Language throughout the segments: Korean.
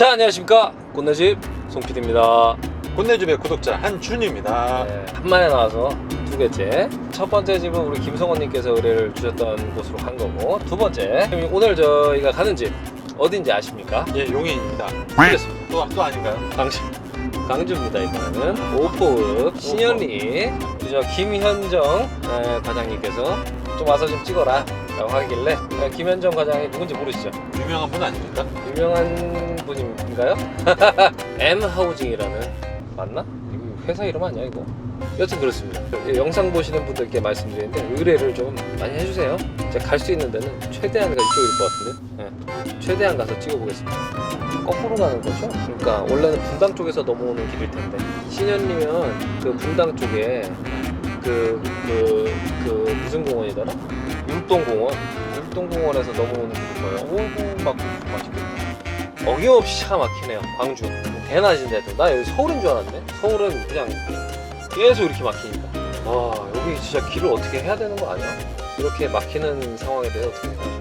자 안녕하십니까 꽃내집 송PD입니다 꽃내집의 구독자 한준입니다. 네, 한만에 나와서 두 개째 첫 번째 집은 우리 김성원님께서 의뢰를 주셨던 곳으로 간 거고 두 번째 오늘 저희가 가는 집 어딘지 아십니까? 예, 용인입니다. 그렇습니다 또, 또 아닌가요? 강주 강주입니다 이번에는 오포읍 신현리 우리 저 김현정 에, 과장님께서 좀 와서 좀 찍어라 라고 하길래 에, 김현정 과장이 누군지 모르시죠? 유명한 분 아닙니까? 유명한 분인가요? M 하우징이라는 맞나? 이거 회사 이름 아니야 이거? 여튼 그렇습니다. 이 영상 보시는 분들께 말씀드리는데 의뢰를 좀 많이 해주세요. 제가 갈 수 있는 데는 최대한 가 이쪽일 것 같은데 네. 최대한 가서 찍어보겠습니다. 거꾸로 가는 거죠? 그러니까 원래는 분당 쪽에서 넘어오는 길일 텐데 신현리면 그 분당 쪽에 그, 그, 그 무슨 공원이더라? 율동공원 율동공원에서 넘어오는 길일 거예요. 오고 막 맛있겠다. 어김없이 차가 막히네요. 광주 대낮인데도 나 여기 서울인 줄 알았네. 서울은 그냥 계속 이렇게 막히니까. 와 여기 진짜 길을 어떻게 해야 되는 거 아니야? 이렇게 막히는 상황에 대해 어떻게 생각하세요?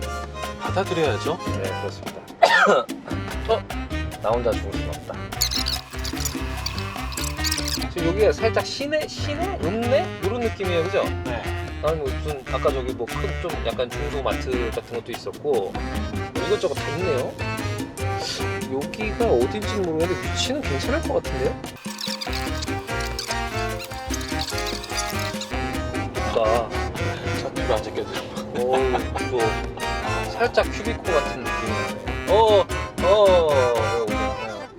받아들여야죠. 네 그렇습니다. 어? 나 혼자 죽을 순 없다. 지금 여기가 살짝 시내, 시내, 읍내 이런 느낌이에요, 그죠? 네. 나는 뭐 무슨 아까 저기 뭐 큰 좀 약간 중소 마트 같은 것도 있었고 뭐 이것저것 다 있네요. 여기가 어딘지 는 모르겠는데 위치는 괜찮을 것 같은데요? 좋다. 차 뒤로 안 제껴드려. 오, 또 살짝 큐비코 같은 느낌이네. 어, 어, 여기구나.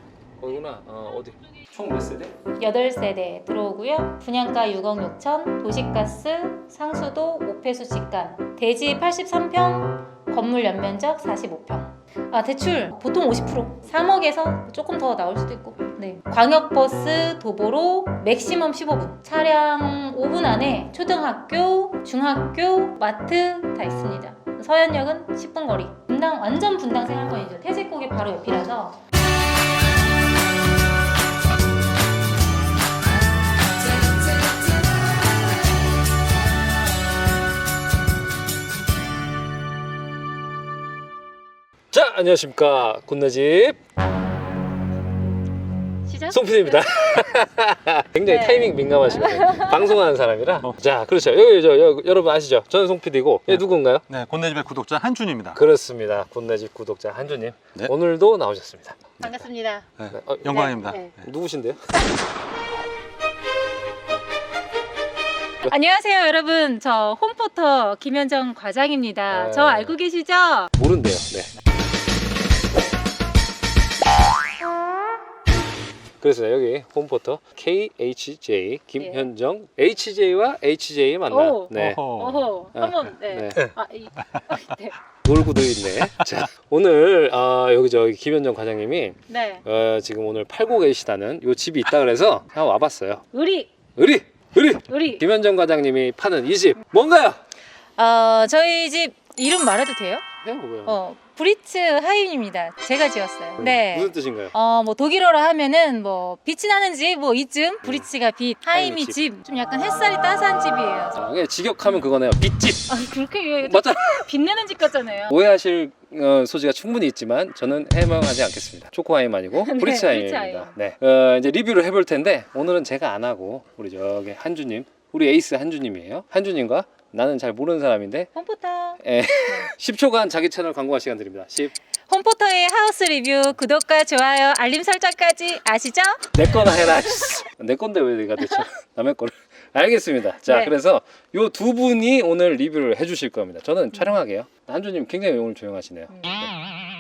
거기구나. 어, 어디? 총 몇 세대? 8세대 들어오고요. 분양가 6억 6천, 도시가스, 상수도, 오폐수 직간, 대지 83평, 건물 연면적 45평. 아 대출 보통 50% 3억에서 조금 더 나올 수도 있고. 네. 광역버스 도보로 맥시멈 15분. 차량 5분 안에 초등학교 중학교 마트 다 있습니다. 서현역은 10분 거리. 분당 완전 분당 생활권이죠. 태제국이 바로 옆이라서 자, 안녕하십니까. 굿나집 시작 송PD입니다. 굉장히 네. 타이밍 민감하시거든요. 방송하는 사람이라. 어. 자, 그렇죠. 여기, 저, 여, 여러분 아시죠? 저는 송PD고, 얘 네. 누군가요? 네, 꽃내집의 구독자 한준입니다. 그렇습니다. 굿나집 구독자 한주님. 네. 오늘도 나오셨습니다. 반갑습니다 네, 어, 영광입니다. 네, 네. 누구신데요? 안녕하세요 여러분 저 홈포터 김현정 과장입니다 네. 저 알고 계시죠? 모른대요. 네. 그래서 여기 홈포터 KHJ 김현정 HJ와 HJ 만나. 오. 네. 어허. 어허 아, 한번 네. 네. 아, 이, 네. 놀고도 있네. 자, 오늘 어, 여기 저기 김현정 과장님이 네. 어, 지금 오늘 팔고 계시다는 요 집이 있다 그래서 한번 와봤어요. 우리 의리, 의리. 우리 김현정 과장님이 파는 이 집 뭔가요? 어 저희 집 이름 말해도 돼요? 해요, 뭐요? 어 브리츠 하임입니다 제가 지었어요 네. 무슨 뜻인가요? 어, 뭐 독일어로 하면은 뭐 빛이 나는 집 뭐 이쯤 브리츠가 빛, 하임이 집. 집. 좀 약간 햇살이 따스한 집이에요. 아, 그냥 직역하면 그거네요. 빚집. 아, 그렇게 맞잖아. 빛내는 집 같잖아요. 오해하실 어, 소지가 충분히 있지만 저는 해명하지 않겠습니다. 초코하임 아니고 네, 브리츠하임입니다. 브리츠하임. 네. 어, 이제 리뷰를 해볼 텐데 오늘은 제가 안 하고 우리 저기 한주님, 우리 에이스 한주님이에요. 한주님과 나는 잘 모르는 사람인데 홈포터. 에, 10초간 자기 채널 광고할 시간 드립니다. 10. 홈포터의 하우스 리뷰 구독과 좋아요 알림 설정까지 아시죠? 내 거나 해라. 씨. 내 건데 왜 내가 대체 남의 거를. 알겠습니다. 자, 네. 그래서 요 두 분이 오늘 리뷰를 해주실 겁니다. 저는 촬영하게요. 한주님 굉장히 오늘 조용하시네요. 음.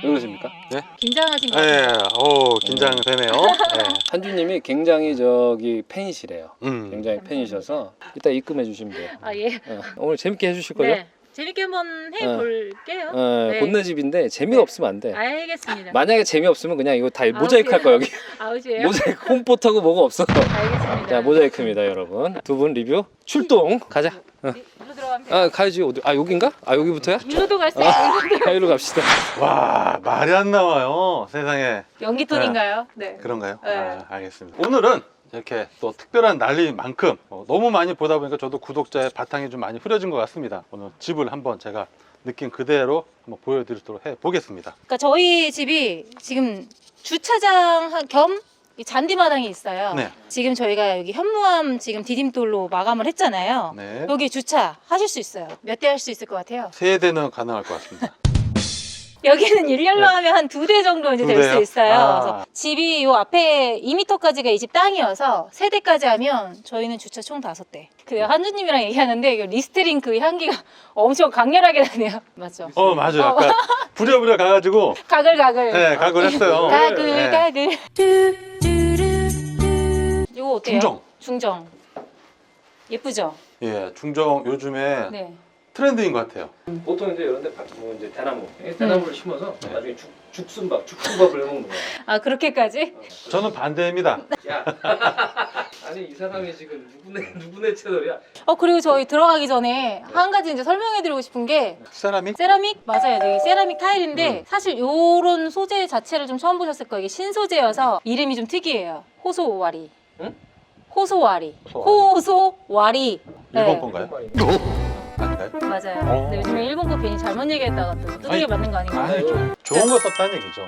왜 그러십니까? 긴장하신 거 네, 같아요. 오, 긴장되네요. 네. 한주님이 굉장히 저기 팬이시래요. 음. 굉장히. 팬이셔서 이따 입금해 주시면 돼요. 아 예. 어, 오늘 재밌게 해주실 거죠? 네. 재밌게 한번 해볼게요. 어, 네. 본네 집인데 재미가 없으면 안 돼. 알겠습니다. 만약에 재미 없으면 그냥 이거 다 모자이크 할 거야 여기. 아웃이에요? 모자이크 홈포터고 뭐가 없어. 알겠습니다. 자 모자이크입니다 여러분. 두 분 리뷰 출동 가자. 어. 일로 돼요. 아 가야지 어디? 아 여긴가? 아 여기부터야? 일로도 갈 수 있어요. 아, 여기로 갑시다. 와, 말이 안 나와요. 세상에. 연기 톤인가요? 네. 그런가요? 네. 아, 알겠습니다. 오늘은 이렇게 또 특별한 날리만큼 어, 너무 많이 보다 보니까 저도 구독자의 바탕이 좀 많이 흐려진 것 같습니다. 오늘 집을 한번 제가 느낀 그대로 한번 보여드리도록 해 보겠습니다. 그러니까 저희 집이 지금 주차장 하- 겸 이 잔디마당이 있어요. 네. 지금 저희가 여기 현무암 지금 디딤돌로 마감을 했잖아요. 네. 여기 주차 하실 수 있어요. 몇 대 할 수 있을 것 같아요? 세 대는 가능할 것 같습니다. 여기는 일렬로 네. 하면 한 두 대 정도 이제 두 될 수 대요? 있어요. 아. 그래서 집이 요 앞에 2m까지가 이 집 땅이어서 세 대까지 하면 저희는 주차 총 다섯 대. 그 한주님이랑 얘기하는데 이거 리스트링 그 향기가 엄청 강렬하게 나네요. 맞죠? 어 맞아요. 아까 부랴부랴 가가지고 가글가글. 네 각을 했어요. 가글 네. 가글. 이거 어때요? 중정. 중정. 예쁘죠? 예 중정 요즘에 네. 트렌드인 것 같아요. 보통 이제 이런 데 밭- 뭐 이제 대나무, 이 대나무를 심어서 나중에 죽 죽순밥, 죽순밥을 해먹는 거야. 아 그렇게까지? 저는 반대입니다. 야, 아니 이 사람이 지금 누구네 누구네 채널이야? 어 그리고 저희 들어가기 전에 한 가지 이제 설명해드리고 싶은 게 세라믹 세라믹 맞아요. 이게 세라믹 타일인데 음. 사실 요런 소재 자체를 좀 처음 보셨을 거예요. 이게 신소재여서 이름이 좀 특이해요. 호소와리. 응? 호소와리. 호소와리. 일본 네. 건가요? 아닌가요? 맞아요. 어. 근데 요즘에 일본 거 괜히 잘못 얘기했다가 또 아니, 맞는 거 아닌가요? 아니 좀 좋은 거 썼다는 얘기죠.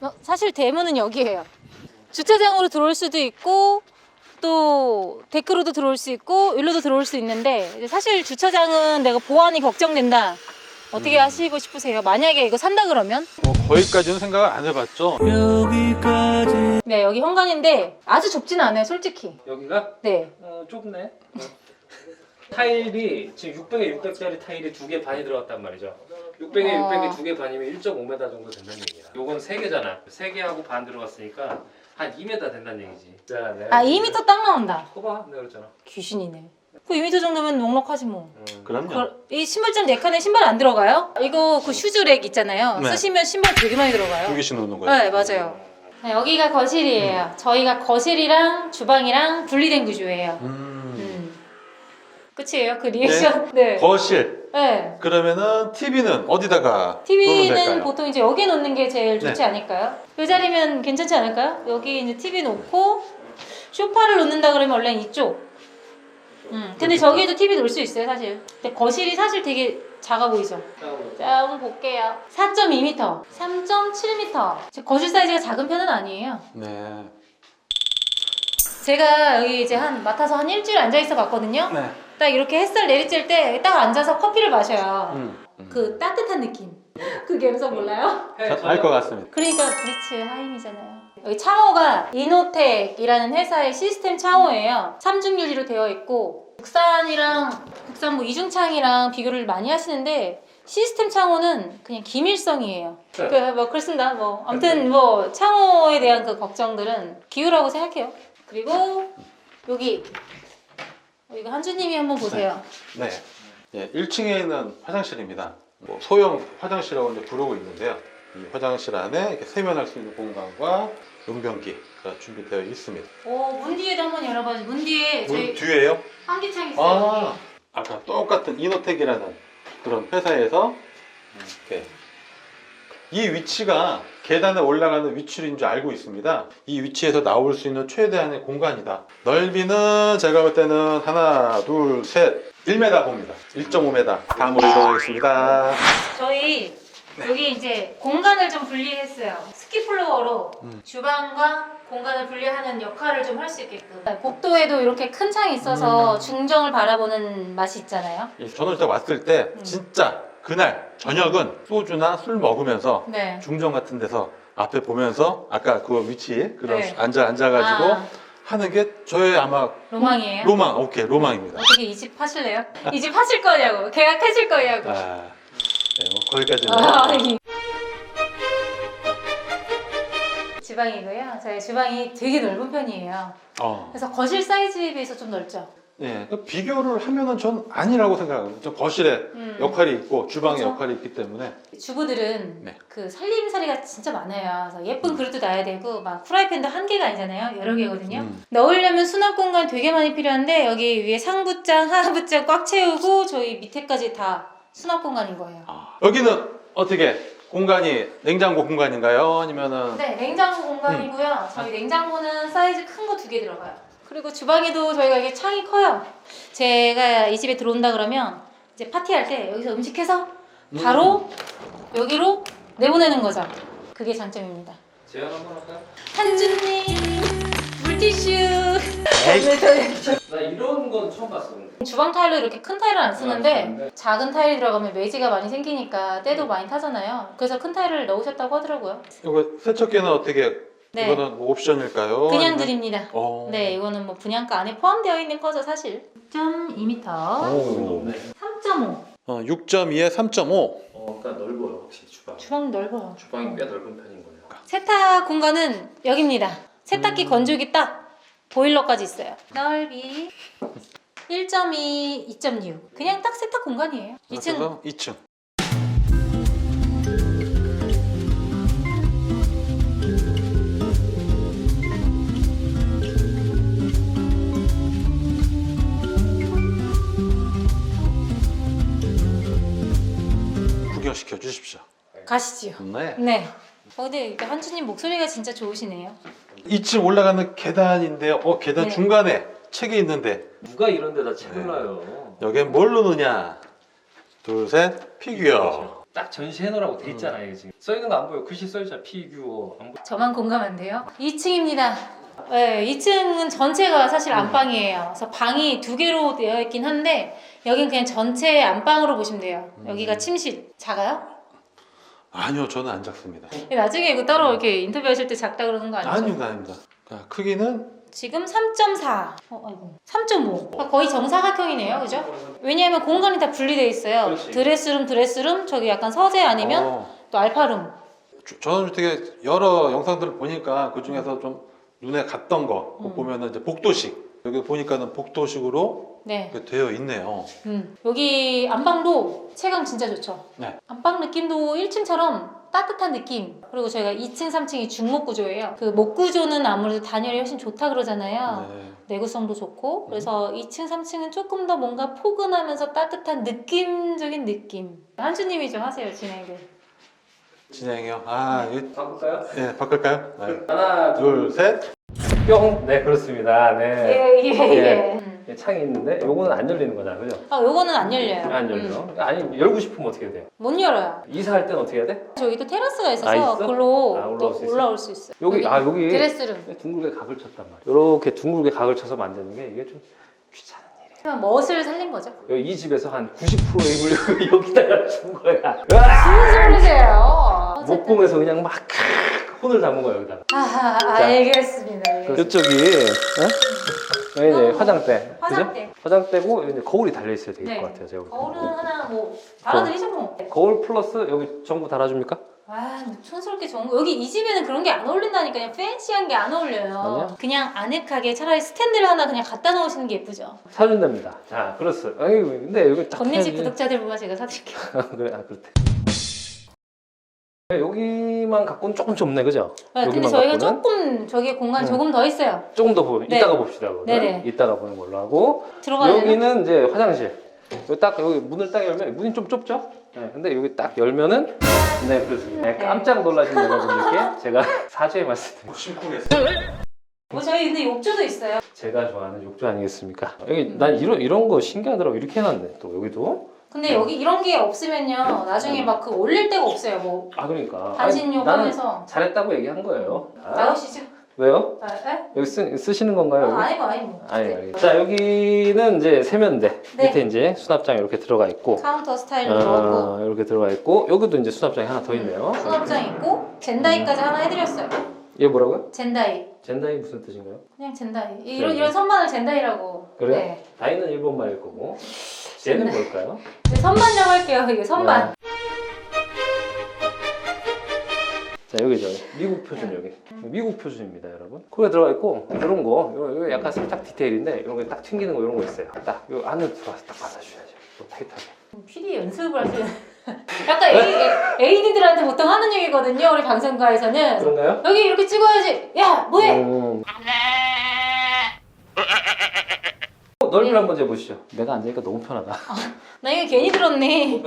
어, 사실 대문은 여기예요. 주차장으로 들어올 수도 있고 또 데크로도 들어올 수 있고 일로도 들어올 수 있는데 이제 사실 주차장은 내가 보안이 걱정된다. 어떻게 음. 하시고 싶으세요? 만약에 이거 산다 그러면 뭐 거기까지는 생각을 안 해봤죠. 네 여기 현관인데 아주 좁진 않아요 솔직히 여기가 네 어, 좁네. 어. 타일이 지금 600에 600짜리 타일이 두 개 반이 들어갔단 말이죠. 600에 어. 600이 두 개 반이면 1.5m 정도 된다는 얘기야. 요건 세 개잖아. 세 개하고 반 들어갔으니까 한 2m 된다는 얘기지. 자, 내가 아 2m 딱 나온다 커봐, 내가 그랬잖아. 귀신이네 그 2m 정도면 넉넉하지 뭐 음. 그럼요. 그, 이 신발장 네 칸에 신발 안 들어가요? 이거 그 슈즈렉 있잖아요 네. 쓰시면 신발 되게 많이 들어가요 두 개씩 놓는 거예요. 네 맞아요 네, 여기가 거실이에요 저희가 거실이랑 주방이랑 분리된 구조예요 음. 음. 끝이에요 그 리액션 네. 거실. 네. 그러면은 TV는 어디다가 놓으면 TV는 될까요? 보통 이제 여기 놓는 게 제일 좋지 네. 않을까요? 이 자리면 괜찮지 않을까요? 여기 이제 TV 놓고 쇼파를 놓는다 그러면 원래 는 이쪽. 음, 근데 저기에도 TV 놓을 수 있어요, 사실. 근데 거실이 사실 되게 작아 보이죠? 자, 한번 볼게요. 4.2m, 3.7m. 거실 사이즈가 작은 편은 아니에요. 네. 제가 여기 이제 한 맡아서 한 일주일 앉아 있어 봤거든요. 네. 딱 이렇게 햇살 내리쬐을 때딱 앉아서 커피를 마셔요. 음. 음. 그 따뜻한 느낌. 그 감성 몰라요? 알 것 같습니다. 그러니까 브리츠 하임이잖아요. 여기 창호가 이노텍이라는 회사의 시스템 창호예요. 3중 유리로 되어 있고 국산이랑 국산 뭐 이중창이랑 비교를 많이 하시는데 시스템 창호는 그냥 기밀성이에요. 네. 그뭐 그렇습니다. 뭐 아무튼 뭐 창호에 대한 그 걱정들은 기우라고 생각해요. 그리고 여기 어, 이거 한주님이 한번 보세요. 네. 예, 1층에 있는 화장실입니다. 뭐 소형 화장실이라고 이제 부르고 있는데요. 이 화장실 안에 이렇게 세면할 수 있는 공간과 용변기가 준비되어 있습니다. 오, 문 뒤에도 한번 열어봐주세요. 문 뒤에 문 저희 뒤에요? 환기창 있어요. 아, 아까 똑같은 이노텍이라는 그런 회사에서 이렇게 이 위치가 계단에 올라가는 위치인 줄 알고 있습니다. 이 위치에서 나올 수 있는 최대한의 공간이다. 넓이는 제가 볼 때는 하나, 둘, 셋, 1m 봅니다. 1.5m. 다음으로 이동하겠습니다. 저희 여기 이제 공간을 좀 분리했어요. 스키 플로어로 음. 주방과 공간을 분리하는 역할을 좀 할 수 있게끔. 복도에도 이렇게 큰 창이 있어서 음. 중정을 바라보는 맛이 있잖아요. 예, 저는 일단 왔을 때 음. 진짜 그날 저녁은 소주나 술 먹으면서 네. 중정 같은 데서 앞에 보면서 아까 그 위치에 그런 네. 앉아 앉아가지고 아, 하는 게 저의 아마 로망이에요. 로망 오케이 로망입니다. 어떻게 이 집 하실래요? 이 집 하실 거냐고 계약하실 거냐고. 아, 네, 뭐 거기까지는 아, 이- 주방이고요. 저희 주방이 되게 넓은 편이에요. 어, 그래서 거실 사이즈에 비해서 좀 넓죠. 예, 그 비교를 하면은 전 아니라고 생각합니다. 저 거실에 음. 역할이 있고 주방에 그렇죠. 역할이 있기 때문에 주부들은 네. 그 살림살이가 진짜 많아요. 그래서 예쁜 그릇도 놔야 되고 막 프라이팬도 한 개가 아니잖아요. 여러 개거든요. 음. 넣으려면 수납 공간 되게 많이 필요한데 여기 위에 상부장, 하부장 꽉 채우고 저희 밑에까지 다 수납 공간인 거예요. 아, 여기는 어떻게 공간이 냉장고 공간인가요? 아니면은 네, 냉장고 공간이고요. 저희 냉장고는 사이즈 큰 거 두 개 들어가요. 그리고 주방에도 저희가 이게 창이 커요. 제가 이 집에 들어온다 그러면 이제 파티할 때 여기서 음식해서 바로 여기로 내보내는 거죠. 그게 장점입니다. 제안 한번 할까요? 한준님 물티슈. 나 이런 건 처음 봤어. 근데. 주방 타일로 이렇게 큰 타일을 안안 쓰는데 쓰는데. 작은 타일이 들어가면 매지가 많이 생기니까 때도 많이 타잖아요. 그래서 큰 타일을 넣으셨다고 하더라고요. 이거 세척기는 어떻게? 네. 이거는 뭐 옵션일까요? 그냥 아니면- 드립니다. 어. 네, 이거는 뭐 분양가 안에 포함되어 있는 거죠, 사실. 6.2m, 오. 네. 3.5. 어, 6.2에 3.5. 어, 그러니까 넓어요, 확실히 주방. 주방 넓어요. 주방이 꽤 넓은 편인 거예요. 세탁 공간은 여기입니다. 세탁기 음. 건조기 딱 보일러까지 있어요. 넓이 1.2, 2.6. 그냥 딱 세탁 공간이에요. 2층 그래서 2층. 구경시켜 주십시오. 가시지요. 네. 네. 어, 근데 한주님 목소리가 진짜 좋으시네요. 2층 올라가는 계단인데요. 어, 계단 네. 중간에 책이 있는데 누가 이런 데다 네. 책을 놔요? 여기엔 뭘 넣느냐? 둘, 셋, 피규어. 딱 전시해 놓으라고 돼 있잖아요, 이게 지금. 써 있는 거 안 보여. 글씨 써 있잖아. 피규어. 안 보여. 저만 공감한데요. 2층입니다. 네, 2층은 전체가 사실 안방이에요. 그래서 방이 두 개로 되어 있긴 한데 여긴 그냥 전체 안방으로 보시면 돼요. 여기가 침실. 작아요? 아니요, 저는 안 작습니다. 나중에 이거 따로 이렇게 인터뷰하실 때 작다 그러는 거 아니죠? 아닙니다, 아닙니다. 자, 크기는 지금 3.4. 어, 아이고. 3.5. 그러니까 거의 정사각형이네요. 그죠? 왜냐하면 공간이 다 분리되어 있어요. 그렇지. 드레스룸, 드레스룸, 저기 약간 서재 아니면 어, 또 알파룸. 저- 저는 되게 여러 영상들을 보니까 그 중에서 좀 눈에 갔던 거 그거 음. 보면은 이제 복도식 여기 보니까는 복도식으로 네. 이렇게 되어 있네요. 음. 여기 안방도 체감 진짜 좋죠. 네. 안방 느낌도 1층처럼 따뜻한 느낌. 그리고 저희가 2층, 3층이 중목 구조예요. 그 목 구조는 아무래도 단열이 훨씬 좋다 그러잖아요. 네. 내구성도 좋고. 그래서 2층, 3층은 조금 더 뭔가 포근하면서 따뜻한 느낌적인 느낌. 한주님이 좀 하세요, 진행을. 진행이요. 아, 이거 바꿀까요? 예, 바꿀까요? 네. 하나, 둘, 셋. 뿅. 네, 그렇습니다. 네. 예, 예, 예. 예. 창이 있는데 요거는 안 열리는 거잖아, 그죠? 아, 요거는 안 열려요. 안 열려. 음. 아니 열고 싶으면 어떻게 돼요? 못 열어요. 이사할 땐 어떻게 해야 돼? 저기도 테라스가 있어서 아, 있어? 글로 아, 올라올 또 수 있어? 올라올 수 있어요. 여기 아 여기 드레스룸. 둥글게 각을 쳤단 말이야. 이렇게 둥글게 각을 쳐서 만드는 게 이게 좀 귀찮은 일이야. 그냥 멋을 살린 거죠. 여기 이 집에서 한 90%의 힘을 여기다가 준 거야. 무슨 소리세요? 어쨌든. 목공에서 그냥 막 크- 혼을 담은 거야 여기다가. 아, 자. 알겠습니다. 알겠습니다. 이쪽이 어? 여기 이제 화장대, 화장대. 그죠? 화장대고 여기 이제 거울이 달려 있어야 될 것 네. 같아요. 제가. 거울은 하나 뭐 달아드리죠 뭐. 거울 플러스 여기 전부 달아줍니까? 아, 뭐 촌스럽게 정보 여기 이 집에는 그런 게 안 어울린다니까 그냥 팬시한 게 안 어울려요. 아니야? 그냥 아늑하게 차라리 스탠드를 하나 그냥 갖다 놓으시는 게 예쁘죠. 사준답니다. 자, 그렇어. 아니 근데 여기 딱 건네집 해야지. 구독자들 보면 제가 사드릴게요. 그래, 아 그렇대. 네, 여기만 갖고는 조금 좁네, 그죠? 아, 근데 여기만 저희가 갖고는? 조금 저기 공간 응. 조금 더 있어요. 조금 더 보, 네. 이따가 봅시다. 그거는. 네네. 이따가 보는 걸로 하고 들어가야 되나? 여기는 이제 화장실. 여기 딱 여기 문을 딱 열면 문이 좀 좁죠? 네, 근데 여기 딱 열면은 네 그렇습니다. 네, 깜짝 놀라신 여러분들께 제가 사죄의 말씀 드립니다. 심쿵했어요. 뭐 저희 근데 욕조도 있어요. 제가 좋아하는 욕조 아니겠습니까? 여기 난 이런 이런 거 신기하더라고 이렇게 해놨네. 또 여기도 근데 여기 이런 게 없으면요 나중에 막 그 올릴 데가 없어요. 뭐 아 그러니까 단신욕 아니, 나는 하면서 잘했다고 얘기한 거예요. 아, 나오시죠. 왜요? 아, 에? 여기 쓰, 쓰시는 건가요? 여기? 아, 아니고 아니고. 아니, 네. 아니. 자 여기는 이제 세면대 네. 밑에 이제 수납장 이렇게 들어가 있고 카운터 스타일로 어, 이렇게 들어가 있고 여기도 이제 수납장이 하나 더 있네요. 수납장 있고 젠다이까지 하나 해드렸어요. 얘 뭐라고요? 젠다이. 젠다이 무슨 뜻인가요? 그냥 젠다이. 이런 네. 이런 선반을 젠다이라고. 그래요? 네. 다이는 일본말일 거고 쟤는 뭘까요? 이제 선반이라고 할게요. 이게 선반. 네. 자 여기죠 미국 표준 여기 미국 표준입니다 여러분 거기에 들어가 있고 이런 거 이거, 이거 약간 살짝 디테일인데 이런 거딱 튕기는 거 이런 거 있어요 딱 요 안에 들어가서 딱 받아줘야죠 또 타이트하게 PD 연습을 하시는. 약간 A, AD들한테 보통 하는 얘기거든요. 우리 방송가에서는. 그런가요? 여기 이렇게 찍어야지. 야, 뭐해? 음. 네. 한번 재보시죠 내가 앉으니까 너무 편하다 나 이거 괜히 들었네.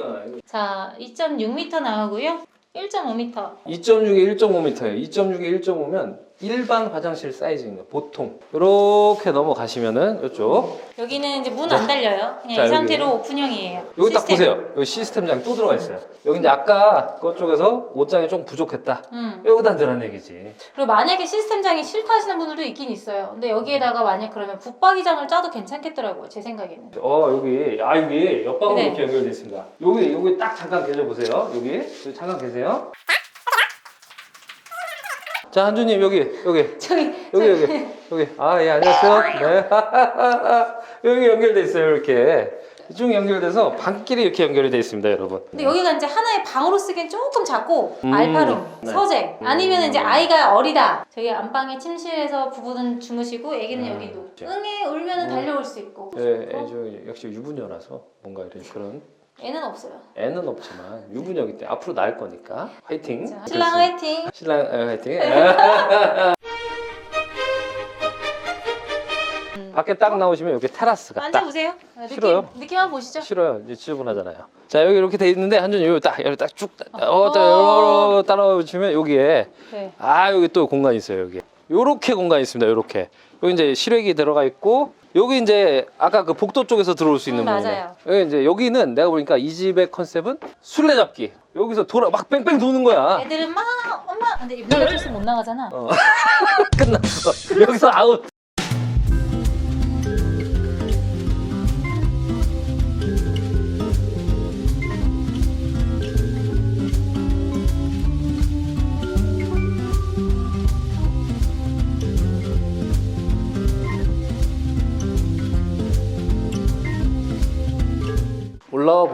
자, 2.6m 나오고요. 1.5m. 2.6에 1.5m예요 2.6에 1.5면 일반 화장실 사이즈인 거 보통 이렇게 넘어가시면은 이쪽 여기는 이제 문 안 달려요. 그냥 자, 이 여기. 상태로 오픈형이에요. 여기 딱 시스템. 보세요. 여기 시스템장이 또 들어가 있어요. 여기 이제 아까 그쪽에서 옷장이 좀 부족했다. 음. 여기다 넣으라는 얘기지. 그리고 만약에 시스템장이 싫다 하시는 분들도 있긴 있어요. 근데 여기에다가 만약 그러면 붙박이장을 짜도 괜찮겠더라고요. 제 생각에는. 어 여기 아 여기 옆방으로 네. 이렇게 연결돼 있습니다. 여기 여기 딱 잠깐 계셔 보세요. 여기 여기 잠깐 계세요. 자 한주님 여기 여기 저기 여기 여기 여기 아 예 안녕하세요. 네 여기 연결돼 있어요 이렇게 이쪽 연결돼서 방끼리 이렇게 연결이 돼 있습니다 여러분. 근데 여기가 이제 하나의 방으로 쓰기엔 조금 작고 음, 알파룸, 네. 서재 음. 아니면 이제 아이가 어리다 저희 안방에 침실에서 부부는 주무시고 애기는 음, 여기 그렇죠. 응애 울면은 음. 달려올 수 있고 예, 예, 저 역시 유부녀라서 뭔가 이런 그런 애는 없어요 애는 없지만 유부녀기 때문에 앞으로 낳을 거니까 화이팅. 자, 신랑 화이팅 신랑 어, 화이팅. 밖에 딱 나오시면 여기 테라스가 딱 느낌, 싫어요. 느낌 한번 보시죠 싫어요. 이제 지저분하잖아요. 자 여기 이렇게 돼 있는데 한준 여기 딱 여기 딱쭉 어. 어, 딱 따라오시면 여기에 네. 아 여기 또 공간이 있어요 여기. 요렇게 공간이 있습니다. 요렇게. 여기 이제 실외기 들어가 있고 여기 이제 아까 그 복도 쪽에서 들어올 수 있는 음, 부분. 맞아요. 여기 이제 여기는 내가 보니까 이 집의 컨셉은 술래잡기. 여기서 돌아 막 뺑뺑 도는 거야. 애들은 막 엄마 근데 문 열렸으면 못 나가잖아 어. 끝났어. 여기서 아웃.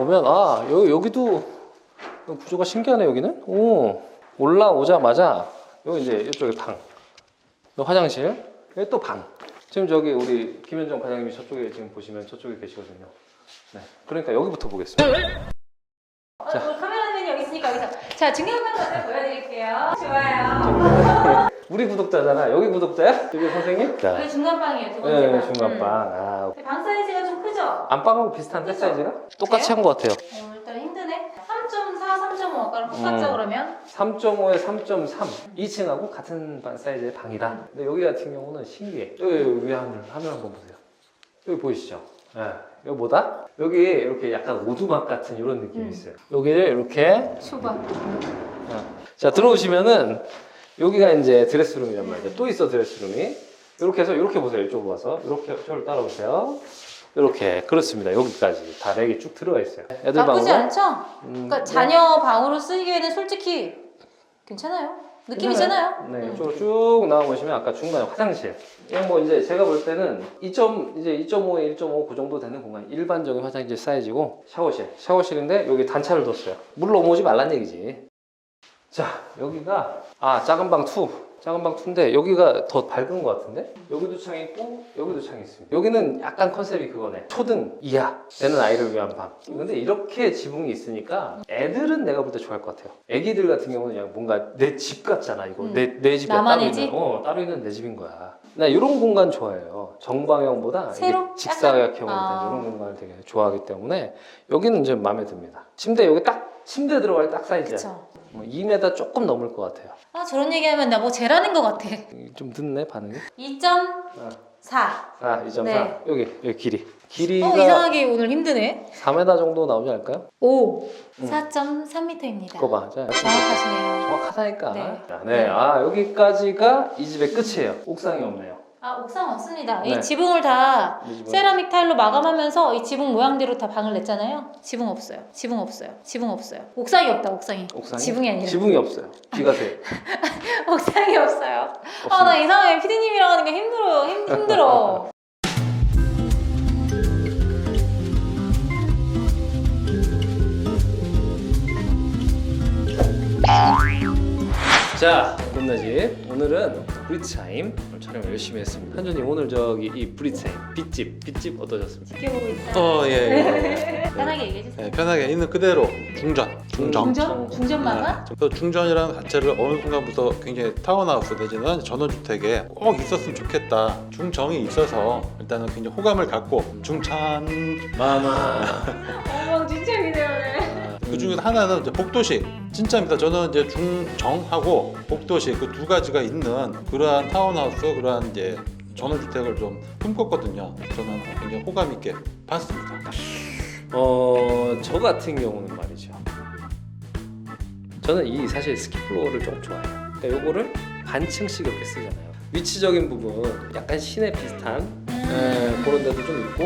보면 아 여기 여기 도 구조가 신기하네 여기는. 오 올라오자마자 여기 이제 이쪽에 방. 또 화장실. 여기 또 방. 지금 저기 우리 김현정 과장님이 저쪽에 지금 보시면 저쪽에 계시거든요. 네. 그러니까 여기부터 보겠습니다. 어, 자 중요한 것을 보여드릴게요 좋아요 우리 구독자잖아. 여기 구독자야? 여기 선생님? 자. 여기 중간방이에요 두 번째 네, 방 중간방. 아, 음. 방 사이즈가 좀 크죠? 안방하고 비슷한데 사이즈가? 똑같이 한 것 같아요. 어, 일단 힘드네 3.4, 3.5 아까랑 똑같죠 음. 그러면? 3.5에 3.3 2층하고 같은 방 사이즈의 방이다 근데 여기 같은 경우는 신기해 여기, 여기 위에 화면, 화면 한번 보세요 여기 보이시죠? 네. 여기 뭐다? 여기 이렇게 약간 오두막 같은 이런 느낌이 음. 있어요. 여기를 이렇게 초반 자 들어오시면은 여기가 이제 드레스룸이란 말이죠. 또 있어 드레스룸이. 이렇게 해서 이렇게 보세요. 이쪽으로 와서. 이렇게 저를 따라오세요. 이렇게. 그렇습니다. 여기까지. 다네개쭉 들어가 있어요. 애들 나쁘지 방으로? 않죠? 음, 그러니까 자녀 방으로 쓰기에는 솔직히 괜찮아요 느낌이잖아요 네, 음. 이쪽으로 쭉 나와 보시면 아까 중간에 화장실. 이건 뭐 이제 제가 볼 때는 2점 이제 2.5에 1.5 그 정도 되는 공간 일반적인 화장실 사이즈고 샤워실. 샤워실인데 여기 단차를 뒀어요. 물 넘어오지 말란 얘기지. 자 여기가 아 작은 방 2. 작은 방 2인데 여기가 더 밝은 것 같은데 여기도 창이 있고 여기도 창이 있습니다. 여기는 약간 컨셉이 그거네. 초등 이하 내는 아이를 위한 방. 근데 이렇게 지붕이 있으니까 애들은 내가 볼 때 좋아할 것 같아요. 애기들 같은 경우는 그냥 뭔가 내 집 같잖아 이거 음. 내 내 집에 따로 나만의 있는 집? 어 따로 있는 내 집인 거야. 나 이런 공간 좋아해요. 정방형보다 이게? 직사각형으로 된 아. 이런 공간을 되게 좋아하기 때문에 여기는 이제 마음에 듭니다. 침대 여기 딱 침대 들어갈 딱 사이즈야. 그쵸 뭐 2m 조금 넘을 것 같아요. 아 저런 얘기하면 나 뭐 재라는 것 같아 좀 늦네 반응이. 2.4아2.4 네. 여기 여기 길이. 길이가 어 이상하게 오늘 힘드네 4m 정도 나오지 않을까요? 오 음. 4.3m입니다 그거 봐. 자, 정확하시네요 정확하다니까. 네. 자, 네. 아 여기까지가 이 집의 끝이에요. 옥상이 없네요. 아 옥상 없습니다. 네. 이 지붕을 다이 세라믹 타일로 마감하면서 이 지붕 모양대로 다 방을 냈잖아요. 지붕 없어요. 지붕 없어요. 지붕 없어요. 옥상이 없다 옥상이. 옥상이? 지붕이 아니라. 지붕이 없어요. 귀가 세. 옥상이 없어요. 아. 나 이상해 피디님이랑 하는 게 힘들어 힘, 힘들어. 자, 끝나지. 오늘은 브리츠하임. 오늘 촬영 열심히 했습니다. 한준님 오늘 저기 이 브리츠하임 빗집 빗집 어떠셨습니까? 지켜보고 있어요 어, 예, 예. 편하게 얘기해 주세요 네, 편하게 있는 그대로 중전, 중정. 중전? 중전마가? 네. 그 중전이라는 자체를 어느 순간부터 굉장히 타운하우스 내지는 전원주택에 꼭 있었으면 좋겠다. 중정이 있어서 일단은 굉장히 호감을 갖고 중찬 마마. 그 하나는 이제 복도식 진짜입니다. 저는 이제 중정하고 복도식 그 두 가지가 있는 그러한 타운하우스 그러한 이제 전원주택을 좀 꿈꿨거든요. 저는 굉장히 호감 있게 봤습니다. 어, 저 같은 경우는 말이죠. 저는 이 사실 스키플로어를 좀 좋아해요. 그러니까 요거를 반층씩 이렇게 쓰잖아요. 위치적인 부분 약간 시내 비슷한 에, 그런 데도 좀 있고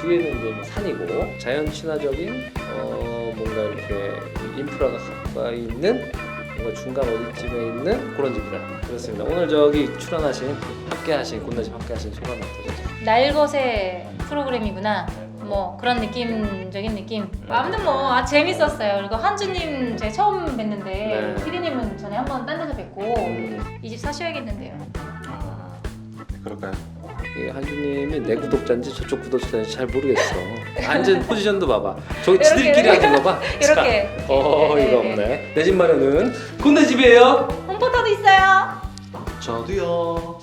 뒤에는 이제 뭐 산이고 자연 친화적인 어, 뭔가 이렇게 인프라가 가까이 있는 뭔가 중간 어디쯤에 있는 그런 집이라 그렇습니다. 오늘 저기 출연하신 함께하신 곤나집 함께하신 소감이 어떠세요? 날것의 프로그램이구나. 뭐 그런 느낌적인 느낌. 아무튼 뭐 아, 재밌었어요. 그리고 한주님 제가 처음 뵀는데 네. 피디님은 전에 한번 딴 데서 뵙고 음, 이집 사셔야겠는데요. 아, 네, 그럴까요? 이게 한주님이 내 구독자인지 저쪽 구독자인지 잘 모르겠어. 앉은 포지션도 봐봐. 저기 이렇게, 지들끼리 이렇게. 거 봐. 이렇게. 자, 어 네, 이거 네, 없네. 내 집 마련은 곤내 집이에요. 홈포터도 있어요. 저도요.